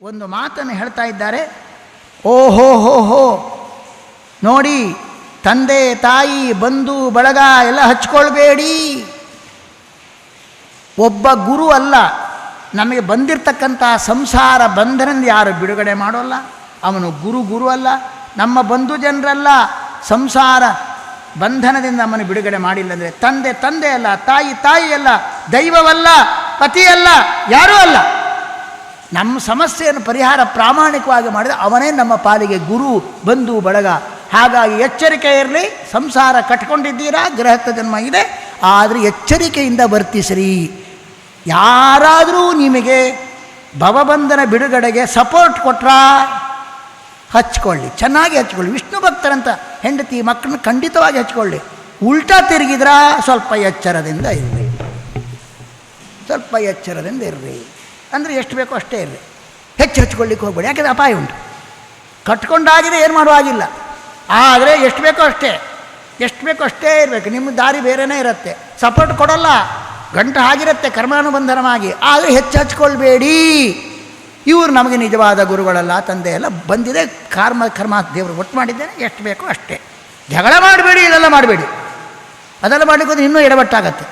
ಒಂದು ಮಾತನ್ನು ಹೇಳ್ತಾ ಇದ್ದಾರೆ. ಓಹೋ ಹೋ ಹೋ. ನೋಡಿ ತಂದೆ ತಾಯಿ ಬಂಧು ಬಳಗ ಎಲ್ಲ ಹಚ್ಕೊಳ್ಬೇಡಿ. ಒಬ್ಬ ಗುರು ಅಲ್ಲ ನಮಗೆ ಬಂದಿರತಕ್ಕಂಥ ಸಂಸಾರ ಬಂಧನದಿಂದ ಯಾರು ಬಿಡುಗಡೆ ಮಾಡೋಲ್ಲ. ಅವನು ಗುರು ಗುರು ಅಲ್ಲ ನಮ್ಮ ಬಂಧು ಜನರಲ್ಲ ಸಂಸಾರ ಬಂಧನದಿಂದ ನಮ್ಮನ್ನು ಬಿಡುಗಡೆ ಮಾಡಿಲ್ಲ ಅಂದರೆ ತಂದೆ ತಂದೆ ಅಲ್ಲ ತಾಯಿ ತಾಯಿ ಅಲ್ಲ ದೈವವಲ್ಲ ಪತಿಯಲ್ಲ ಯಾರೂ ಅಲ್ಲ. ನಮ್ಮ ಸಮಸ್ಯೆಯನ್ನು ಪರಿಹಾರ ಪ್ರಾಮಾಣಿಕವಾಗಿ ಮಾಡಿದರೆ ಅವನೇ ನಮ್ಮ ಪಾಲಿಗೆ ಗುರು, ಬಂಧು, ಬಳಗ. ಹಾಗಾಗಿ ಎಚ್ಚರಿಕೆ ಇರಲಿ, ಸಂಸಾರ ಕಟ್ಕೊಂಡಿದ್ದೀರಾ, ಗೃಹಸ್ಥ ಜನ್ಮ ಇದೆ, ಆದರೆ ಎಚ್ಚರಿಕೆಯಿಂದ ವರ್ತಿಸಿರಿ. ಯಾರಾದರೂ ನಿಮಗೆ ಭವಬಂಧನ ಬಿಡುಗಡೆಗೆ ಸಪೋರ್ಟ್ ಕೊಟ್ರಾ? ಹಚ್ಕೊಳ್ಳಿ, ಚೆನ್ನಾಗಿ ಹಚ್ಕೊಳ್ಳಿ. ವಿಷ್ಣು ಭಕ್ತರಂತ ಹೆಂಡತಿ ಮಕ್ಕಳನ್ನ ಖಂಡಿತವಾಗಿ ಹಚ್ಕೊಳ್ಳಿ. ಉಲ್ಟಾ ತಿರುಗಿದ್ರ, ಸ್ವಲ್ಪ ಎಚ್ಚರದಿಂದ ಇರ್ರಿ. ಸ್ವಲ್ಪ ಎಚ್ಚರದಿಂದ ಇರ್ರಿ. ಅಂದರೆ ಎಷ್ಟು ಬೇಕೋ ಅಷ್ಟೇ ಇರಲಿ. ಹೆಚ್ಚು ಹಚ್ಕೊಳ್ಳಿಕ್ಕೆ ಹೋಗ್ಬೇಡಿ. ಯಾಕೆಂದರೆ ಅಪಾಯ ಉಂಟು. ಕಟ್ಕೊಂಡಾಗಿದೆ ಏನು ಮಾಡುವಾಗಿಲ್ಲ ಆದರೆ ಎಷ್ಟು ಬೇಕೋ ಅಷ್ಟೇ. ಎಷ್ಟು ಬೇಕೋ ಅಷ್ಟೇ ಇರಬೇಕು. ನಿಮ್ಮ ದಾರಿ ಬೇರೆಯೇ ಇರುತ್ತೆ. ಸಪೋರ್ಟ್ ಕೊಡೋಲ್ಲ. ಗಂಟು ಆಗಿರುತ್ತೆ ಕರ್ಮಾನುಬಂಧನವಾಗಿ. ಆದರೆ ಹೆಚ್ಚು ಹಚ್ಕೊಳ್ಬೇಡಿ. ಇವರು ನಮಗೆ ನಿಜವಾದ ಗುರುಗಳಲ್ಲ, ತಂದೆ ಎಲ್ಲ. ಬಂದಿದೆ ಕರ್ಮ ಕರ್ಮ ದೇವರು. ಒಟ್ಟು ಮಾಡಿದ್ದೇನೆ, ಎಷ್ಟು ಬೇಕೋ ಅಷ್ಟೇ. ಜಗಳ ಮಾಡಬೇಡಿ ಇದೆಲ್ಲ ಮಾಡಬೇಡಿ. ಅದೆಲ್ಲ ಮಾಡಲಿಕ್ಕೆ ಹೋದ್ರೆ ಇನ್ನೂ ಎಡವಟ್ಟಾಗತ್ತೆ.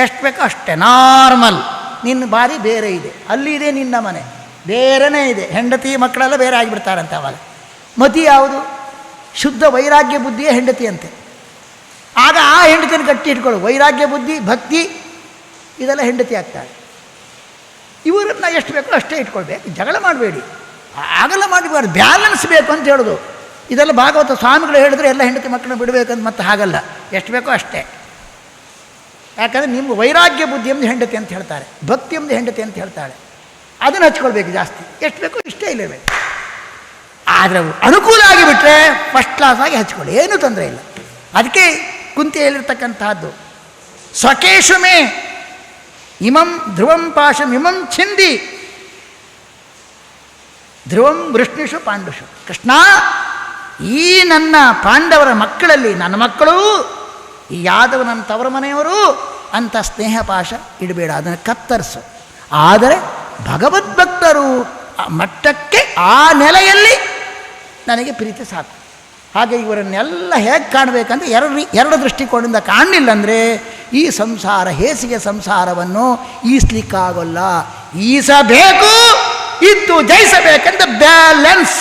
ಎಷ್ಟು ಬೇಕೋ ಅಷ್ಟೇ. ನಾರ್ಮಲ್. ನಿನ್ನ ಬಾರಿ ಬೇರೆ ಇದೆ. ಅಲ್ಲಿ ಇದೆ ನಿನ್ನ ಮನೆ. ಬೇರೆನೇ ಇದೆ. ಹೆಂಡತಿ ಮಕ್ಕಳೆಲ್ಲ ಬೇರೆ ಆಗಿಬಿಡ್ತಾರಂತೆ ಅವಾಗ. ಮತಿ ಯಾವುದು? ಶುದ್ಧ ವೈರಾಗ್ಯ ಬುದ್ಧಿಯೇ ಹೆಂಡತಿ ಅಂತೆ. ಆಗ ಆ ಹೆಂಡತಿಯನ್ನು ಗಟ್ಟಿ ಇಟ್ಕೊಳ್ಳು. ವೈರಾಗ್ಯ ಬುದ್ಧಿ, ಭಕ್ತಿ, ಇದೆಲ್ಲ ಹೆಂಡತಿ ಆಗ್ತಾಳೆ. ಇವರನ್ನ ಎಷ್ಟು ಬೇಕೋ ಅಷ್ಟೇ ಇಟ್ಕೊಳ್ಬೇಕು. ಜಗಳ ಮಾಡಬೇಡಿ. ಆಗಲ್ಲ ಮಾಡಬಾರ್ದು. ಬ್ಯಾಲೆನ್ಸ್ ಬೇಕು ಅಂತ ಹೇಳೋದು. ಇದೆಲ್ಲ ಭಾಗವತ ಸ್ವಾಮಿಗಳು ಹೇಳಿದ್ರೆ ಎಲ್ಲ ಹೆಂಡತಿ ಮಕ್ಕಳನ್ನ ಬಿಡಬೇಕಂತ ಮತ್ತೆ ಹಾಗಲ್ಲ. ಎಷ್ಟು ಬೇಕೋ ಅಷ್ಟೇ. ಯಾಕಂದರೆ ನಿಮ್ಮ ವೈರಾಗ್ಯ ಬುದ್ಧಿ ಎಂದು ಹೆಂಡತಿ ಅಂತ ಹೇಳ್ತಾರೆ, ಭಕ್ತಿ ಎಂದು ಹೆಂಡತಿ ಅಂತ ಹೇಳ್ತಾಳೆ ಅದನ್ನು ಹಚ್ಕೊಳ್ಬೇಕು ಜಾಸ್ತಿ. ಎಷ್ಟು ಬೇಕೋ ಇಷ್ಟೇ ಇಲ್ಲಬೇಕು ಆದರೆ ಅನುಕೂಲ ಆಗಿಬಿಟ್ರೆ ಫಸ್ಟ್ ಕ್ಲಾಸಾಗಿ ಹಚ್ಕೊಳ್ಳಿ, ಏನೂ ತೊಂದರೆ ಇಲ್ಲ. ಅದಕ್ಕೆ ಕುಂತಿ ಹೇಳಿರ್ತಕ್ಕಂತಹದ್ದು ಸ್ವಕೇಶುಮೇ ಇಮಂ ಧ್ರುವಂ ಪಾಶಂ ಇಮಂ ಛಿಂದಿ. ಧ್ರುವಂ ವೃಷ್ಣಿಷು ಪಾಂಡುಷು. ಕೃಷ್ಣ, ಈ ನನ್ನ ಪಾಂಡವರ ಮಕ್ಕಳಲ್ಲಿ ನನ್ನ ಮಕ್ಕಳು ಈ ಯಾದವ ನನ್ನ ತವರ ಮನೆಯವರು ಅಂತ ಸ್ನೇಹ ಪಾಶ ಇಡಬೇಡ, ಅದನ್ನು ಕತ್ತರಿಸು. ಆದರೆ ಭಗವದ್ಭಕ್ತರು ಮಟ್ಟಕ್ಕೆ ಆ ನೆಲೆಯಲ್ಲಿ ನನಗೆ ಪ್ರೀತಿ ಸಾಕು. ಹಾಗೆ ಇವರನ್ನೆಲ್ಲ ಹೇಗೆ ಕಾಣಬೇಕಂತ ಎರಡು ಎರಡು ದೃಷ್ಟಿಕೋನದಿಂದ ಕಾಣಲಿಲ್ಲ ಅಂದರೆ ಈ ಸಂಸಾರ, ಹೇಸಿಗೆ ಸಂಸಾರವನ್ನು ಈಸ್ಲಿಕ್ಕಾಗೋಲ್ಲ. ಈಸಬೇಕು, ಇದ್ದು ಜಯಿಸಬೇಕಂತ ಬ್ಯಾಲೆನ್ಸ್.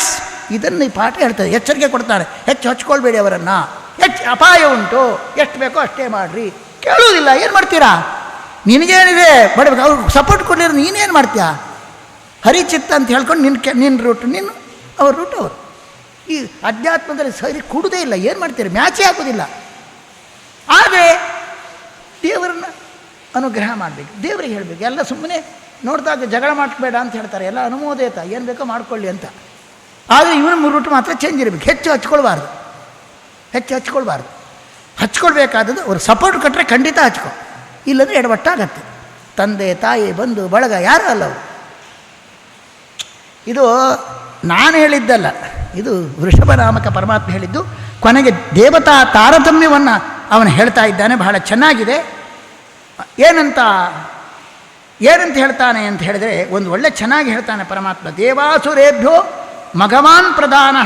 ಇದನ್ನು ಈ ಪಾಠ ಹೇಳ್ತಾರೆ, ಎಚ್ಚರಿಕೆ ಕೊಡ್ತಾರೆ ಹೆಚ್ಚು ಹಚ್ಕೊಳ್ಬೇಡಿ ಅವರನ್ನು. ಹೆಚ್ಚು ಅಪಾಯ ಉಂಟು, ಎಷ್ಟು ಬೇಕೋ ಅಷ್ಟೇ ಮಾಡಿರಿ. ಕೇಳುವುದಿಲ್ಲ, ಏನು ಮಾಡ್ತೀರಾ? ನಿನಗೇನಿದೆ ಬಡಬೇಕು ಅವ್ರು ಸಪೋರ್ಟ್ ಕೊಡಲಿರೋ ನೀನೇನು ಮಾಡ್ತೀಯಾ? ಹರಿಚಿತ್ತ ಅಂತ ಹೇಳ್ಕೊಂಡು ನಿನ್ನ ಕೆ ನಿನ್ನ ರೂಟ್ ನಿನ್ನ ಅವ್ರ ರೂಟ್ ಅವರು. ಈ ಅಧ್ಯಾತ್ಮದಲ್ಲಿ ಸರಿ ಕೂಡದೇ ಇಲ್ಲ, ಏನು ಮಾಡ್ತೀರಿ? ಮ್ಯಾಚೇ ಆಗೋದಿಲ್ಲ. ಆದರೆ, ದೇವರನ್ನ ಅನುಗ್ರಹ ಮಾಡಬೇಕು, ದೇವರಿಗೆ ಹೇಳಬೇಕು, ಎಲ್ಲ ಸುಮ್ಮನೆ ನೋಡಿದಾಗ ಜಗಳ ಮಾಡಬೇಡ ಅಂತ ಹೇಳ್ತಾರೆ, ಎಲ್ಲ ಅನುಮೋದಯತ ಏನು ಬೇಕೋ ಮಾಡ್ಕೊಳ್ಳಿ ಅಂತ. ಆದರೆ ಇವನ ರೂಟ್ ಮಾತ್ರ ಚೇಂಜ್ ಇರಬೇಕು, ಹೆಚ್ಚು ಹಚ್ಕೊಳ್ಬಾರ್ದು. ಹೆಚ್ಚು ಹಚ್ಕೊಳ್ಬಾರ್ದು. ಹಚ್ಕೊಳ್ಬೇಕಾದದ್ದು ಅವ್ರು ಸಪೋರ್ಟ್ ಕೊಟ್ಟರೆ ಖಂಡಿತ ಹಚ್ಕೊ. ಇಲ್ಲಂದರೆ ಎಡವಟ್ಟಾಗತ್ತೆ. ತಂದೆ, ತಾಯಿ, ಬಂಧು, ಬಳಗ ಯಾರು ಅಲ್ಲ ಅವರು. ಇದು ನಾನು ಹೇಳಿದ್ದಲ್ಲ, ಇದು ವೃಷಭನಾಮಕ ಪರಮಾತ್ಮ ಹೇಳಿದ್ದು, ಕೊನೆಗೆ ದೇವತಾ ತಾರತಮ್ಯವನ್ನು ಅವನು ಹೇಳ್ತಾ ಇದ್ದಾನೆ, ಬಹಳ ಚೆನ್ನಾಗಿದೆ. ಏನಂತ ಏನಂತ ಹೇಳ್ತಾನೆ ಅಂತ ಹೇಳಿದರೆ, ಒಂದು ಒಳ್ಳೆ ಚೆನ್ನಾಗಿ ಹೇಳ್ತಾನೆ ಪರಮಾತ್ಮ, ದೇವಾಸುರೇಭ್ಯೋ ಮಗವಾನ್ ಪ್ರಧಾನ.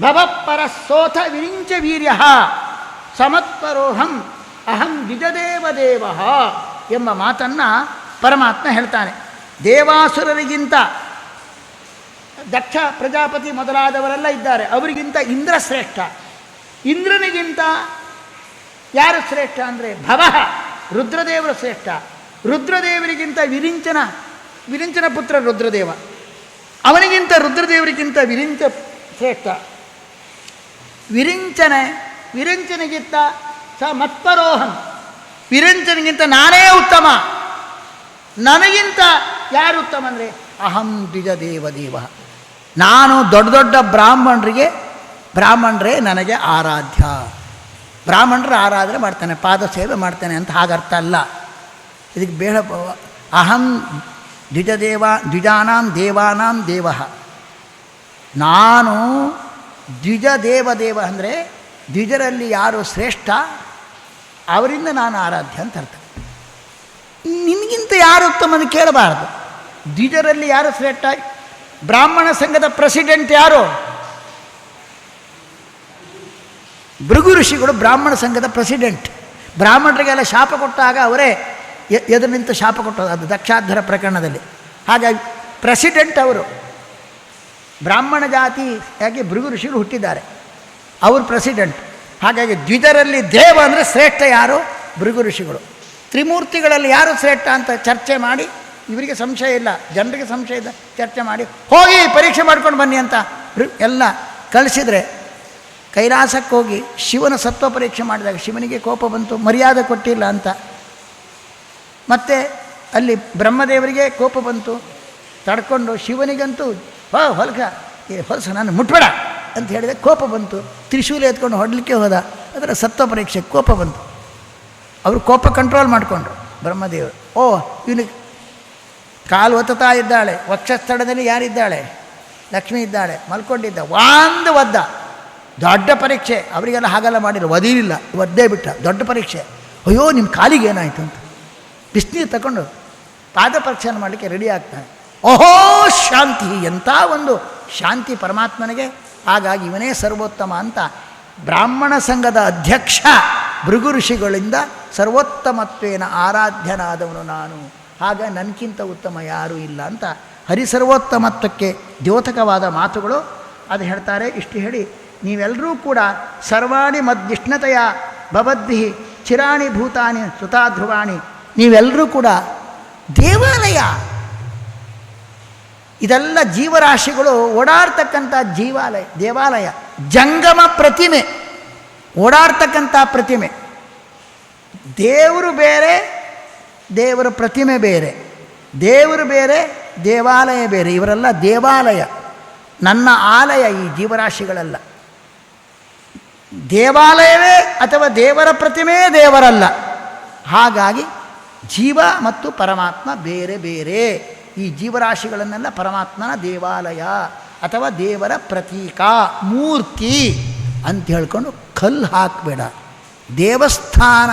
ಭವಪರ ಸೋಥ ವಿರಿಂಚ ವೀರ್ಯ ಸಮತ್ಪರೋಹಂ ಅಹಂ ವಿಜದೇವ ದೇವ ಎಂಬ ಮಾತನ್ನು ಪರಮಾತ್ಮ ಹೇಳ್ತಾನೆ. ದೇವಾಸುರರಿಗಿಂತ ದಕ್ಷ ಪ್ರಜಾಪತಿ ಮೊದಲಾದವರೆಲ್ಲ ಇದ್ದಾರೆ. ಅವರಿಗಿಂತ ಇಂದ್ರ ಶ್ರೇಷ್ಠ. ಇಂದ್ರನಿಗಿಂತ ಯಾರು ಶ್ರೇಷ್ಠ ಅಂದರೆ ಭವ, ರುದ್ರದೇವರು ಶ್ರೇಷ್ಠ. ರುದ್ರದೇವರಿಗಿಂತ ವಿರಿಂಚನ ವಿರಿಂಚನ ಪುತ್ರ ರುದ್ರದೇವ. ಅವನಿಗಿಂತ ರುದ್ರದೇವರಿಗಿಂತ ವಿರಿಂಚ ಶ್ರೇಷ್ಠ. ವಿರಿಂಚನೆ, ವಿರಂಚನೆಗಿಂತ ಸ ಮತ್ಪರೋಹನ್. ವಿರಿಂಚನಿಗಿಂತ ನಾನೇ ಉತ್ತಮ. ನನಗಿಂತ ಯಾರು ಉತ್ತಮ ಅಂದರೆ ಅಹಂ ದ್ವಿಜ ದೇವ ನಾನು ದೊಡ್ಡ ದೊಡ್ಡ ಬ್ರಾಹ್ಮಣರಿಗೆ, ಬ್ರಾಹ್ಮಣರೇ ನನಗೆ ಆರಾಧ್ಯ. ಬ್ರಾಹ್ಮಣರು ಆರಾಧನೆ ಮಾಡ್ತಾನೆ, ಪಾದ ಸೇವೆ ಮಾಡ್ತಾನೆ ಅಂತ ಹಾಗರ್ಥ ಅಲ್ಲ. ಇದಕ್ಕೆ ಬೇಡ, ಅಹಂ ದ್ವಿಜದೇವ ದ್ವಿಜಾನಾಂ ದೇವಾನಾಂ ದೇವ. ನಾನು ದ್ವಿಜ ದೇವ ಅಂದರೆ ದ್ವಿಜರಲ್ಲಿ ಯಾರು ಶ್ರೇಷ್ಠ, ಅವರಿಂದ ನಾನು ಆರಾಧ್ಯ ಅಂತ ಅರ್ಥ. ನಿನಗಿಂತ ಯಾರು ಉತ್ತಮನ ಕೇಳಬಾರ್ದು. ದ್ವಿಜರಲ್ಲಿ ಯಾರು ಶ್ರೇಷ್ಠ? ಬ್ರಾಹ್ಮಣ ಸಂಘದ ಪ್ರೆಸಿಡೆಂಟ್ ಯಾರು? ಭೃಗು ಋಷಿಗಳು ಬ್ರಾಹ್ಮಣ ಸಂಘದ ಪ್ರೆಸಿಡೆಂಟ್ ಬ್ರಾಹ್ಮಣರಿಗೆಲ್ಲ ಶಾಪ ಕೊಟ್ಟಾಗ ಅವರೇ ಎದುರು ನಿಂತು ಶಾಪ ಕೊಟ್ಟರು ಅದು ದಕ್ಷಾಧರ ಪ್ರಕರಣದಲ್ಲಿ. ಹಾಗಾಗಿ ಪ್ರೆಸಿಡೆಂಟ್ ಅವರು ಬ್ರಾಹ್ಮಣ ಜಾತಿ ಯಾಕೆ ಭೃಗು ಋಷಿಗಳು ಹುಟ್ಟಿದ್ದಾರೆ? ಅವರು ಪ್ರೆಸಿಡೆಂಟ್ ಹಾಗಾಗಿ ದ್ವಿಜರಲ್ಲಿ ದೇವ ಅಂದರೆ ಶ್ರೇಷ್ಠ ಯಾರು? ಭೃಗು ಋಷಿಗಳು. ತ್ರಿಮೂರ್ತಿಗಳಲ್ಲಿ ಯಾರು ಶ್ರೇಷ್ಠ ಅಂತ ಚರ್ಚೆ ಮಾಡಿ, ಇವರಿಗೆ ಸಂಶಯ ಇಲ್ಲ. ಜನರಿಗೆ ಸಂಶಯ ಇಲ್ಲ ಚರ್ಚೆ ಮಾಡಿ, ಹೋಗಿ ಪರೀಕ್ಷೆ ಮಾಡ್ಕೊಂಡು ಬನ್ನಿ ಅಂತ ಎಲ್ಲ ಕಳಿಸಿದರೆ ಕೈಲಾಸಕ್ಕೆ ಹೋಗಿ ಶಿವನ ಸತ್ವ ಪರೀಕ್ಷೆ ಮಾಡಿದಾಗ ಶಿವನಿಗೆ ಕೋಪ ಬಂತು, ಮರ್ಯಾದೆ ಕೊಟ್ಟಿಲ್ಲ ಅಂತ. ಮತ್ತು ಅಲ್ಲಿ ಬ್ರಹ್ಮದೇವರಿಗೆ ಕೋಪ ಬಂತು, ತಡ್ಕೊಂಡು ಶಿವನಿಗಂತೂ ಹೋ ಹೊಲಕ. ಏ, ಹೊಲಸ ನಾನು ಮುಟ್ಬೇಡ ಅಂತ ಹೇಳಿದೆ. ಕೋಪ ಬಂತು. ತ್ರಿಶೂಲ ಎತ್ಕೊಂಡು ಹೊಡಲಿಕ್ಕೆ ಹೋದ. ಅದರ ಸತ್ವ ಪರೀಕ್ಷೆ ಕೋಪ ಬಂತು. ಅವರು ಕೋಪ ಕಂಟ್ರೋಲ್ ಮಾಡಿಕೊಂಡ್ರು ಬ್ರಹ್ಮದೇವರು. ಓ ಇವನಿಗೆ ಕಾಲು ಒತ್ತತಾ ಇದ್ದಾಳೆ. ವಕ್ಷಸ್ಥಳದಲ್ಲಿ ಯಾರಿದ್ದಾಳೆ? ಲಕ್ಷ್ಮಿ ಇದ್ದಾಳೆ. ಮಲ್ಕೊಂಡಿದ್ದ. ಒಂದು ಒದ್ದ. ದೊಡ್ಡ ಪರೀಕ್ಷೆ. ಅವರಿಗೆಲ್ಲ ಹಾಗೆಲ್ಲ ಮಾಡಿದ್ರು. ಒದೀಲಿಲ್ಲ. ಒದ್ದೇ ಬಿಟ್ಟ. ದೊಡ್ಡ ಪರೀಕ್ಷೆ. ಅಯ್ಯೋ ನಿಮ್ಮ ಕಾಲಿಗೆ ಏನಾಯಿತು ಅಂತ. ಬಿಸಿನೀರು ತಗೊಂಡು ಪಾದ ಪರೀಕ್ಷೆ ಮಾಡಲಿಕ್ಕೆ ರೆಡಿ ಆಗ್ತಾನೆ. ಓಹೋ, ಶಾಂತಿ ಎಂಥ ಒಂದು ಶಾಂತಿ ಪರಮಾತ್ಮನಿಗೆ. ಹಾಗಾಗಿ ಇವನೇ ಸರ್ವೋತ್ತಮ ಅಂತ ಬ್ರಾಹ್ಮಣ ಸಂಘದ ಅಧ್ಯಕ್ಷ ಭೃಗು ಋಷಿಗಳಿಂದ ಸರ್ವೋತ್ತಮತ್ವೇನ ಆರಾಧ್ಯನಾದವನು ನಾನು. ಆಗ ನನಗಿಂತ ಉತ್ತಮ ಯಾರೂ ಇಲ್ಲ ಅಂತ ಹರಿಸರ್ವೋತ್ತಮತ್ವಕ್ಕೆ ದ್ಯೋತಕವಾದ ಮಾತುಗಳು ಅದು ಹೇಳ್ತಾರೆ. ಇಷ್ಟು ಹೇಳಿ, ನೀವೆಲ್ಲರೂ ಕೂಡ ಸರ್ವಾಣಿ ಮದ್ದಿಷ್ಣತೆಯ ಭವದ್ಭಿ ಚಿರಾಣಿ ಭೂತಾನಿ ಸುತಾಧ್ರುವಾಣಿ ನೀವೆಲ್ಲರೂ ಕೂಡ ದೇವಾಲಯ ಇದೆಲ್ಲ ಜೀವರಾಶಿಗಳು ಓಡಾಡ್ತಕ್ಕಂಥ ಜೀವಾಲಯ, ದೇವಾಲಯ, ಜಂಗಮ ಪ್ರತಿಮೆ, ಓಡಾಡ್ತಕ್ಕಂಥ ಪ್ರತಿಮೆ. ದೇವರು ಬೇರೆ, ದೇವರ ಪ್ರತಿಮೆ ಬೇರೆ. ದೇವರು ಬೇರೆ, ದೇವಾಲಯ ಬೇರೆ. ಇವರೆಲ್ಲ ದೇವಾಲಯ. ನನ್ನ ಆಲಯ ಈ ಜೀವರಾಶಿಗಳೆಲ್ಲ. ದೇವಾಲಯವೇ ಅಥವಾ ದೇವರ ಪ್ರತಿಮೆಯೇ ದೇವರಲ್ಲ. ಹಾಗಾಗಿ ಜೀವ ಮತ್ತು ಪರಮಾತ್ಮ ಬೇರೆ ಬೇರೆ. ಈ ಜೀವರಾಶಿಗಳನ್ನೆಲ್ಲ ಪರಮಾತ್ಮನ ದೇವಾಲಯ ಅಥವಾ ದೇವರ ಪ್ರತೀಕ, ಮೂರ್ತಿ ಅಂತ ಹೇಳ್ಕೊಂಡು ಕಲ್ಲು ಹಾಕಬೇಡ. ದೇವಸ್ಥಾನ,